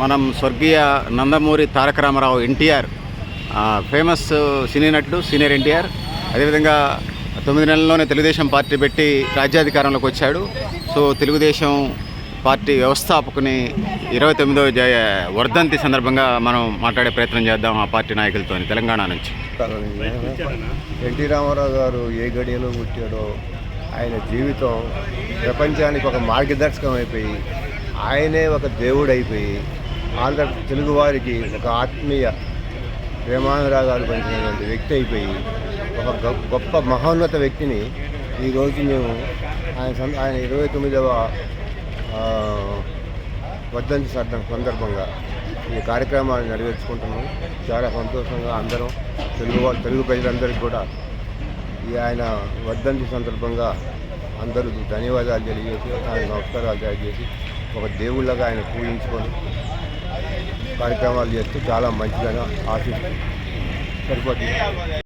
మనం స్వర్గీయ Nandamuri Taraka Ramarao NTR famous cine నటుడు సీనియర్ ఎన్టీఆర్. అదేవిధంగా తొమ్మిది నెలల్లోనే తెలుగుదేశం పార్టీ పెట్టి రాజ్యాధికారంలోకి వచ్చాడు. సో తెలుగుదేశం పార్టీ వ్యవస్థాపకుని ఇరవై తొమ్మిదో జయ వర్ధంతి సందర్భంగా మనం మాట్లాడే ప్రయత్నం చేద్దాం ఆ పార్టీ నాయకులతో తెలంగాణ నుంచి. ఎన్టీ రామారావు గారు ఏ గడియలో పుట్టాడో ఆయన జీవితం ప్రపంచానికి ఒక మార్గదర్శకం అయిపోయి ఆయనే ఒక దేవుడు అయిపోయి ఆంధ్ర తెలుగువారికి ఒక ఆత్మీయ ప్రేమానురాగాలు పంచినటువంటి వ్యక్తి అయిపోయి ఒక గొప్ప మహోన్నత వ్యక్తిని ఈరోజు మేము ఆయన సంద ఆయన ఇరవై తొమ్మిదవ వర్ధంతి సంద- సందర్భంగా ఈ కార్యక్రమాన్ని నెరవేర్చుకుంటున్నాము చాలా సంతోషంగా అందరం తెలుగు తెలుగు ప్రజలందరికీ కూడా ఈ ఆయన వర్ధంతి సందర్భంగా అందరూ ధన్యవాదాలు తెలియజేసి ఆయన నమస్కారాలు తెలియజేసి ఒక దేవుళ్ళగా ఆయన పూజించుకొని కార్యక్రమాలు చేస్తూ చాలా మంచిగా ఆశిస్తూ సరిపోతుంది.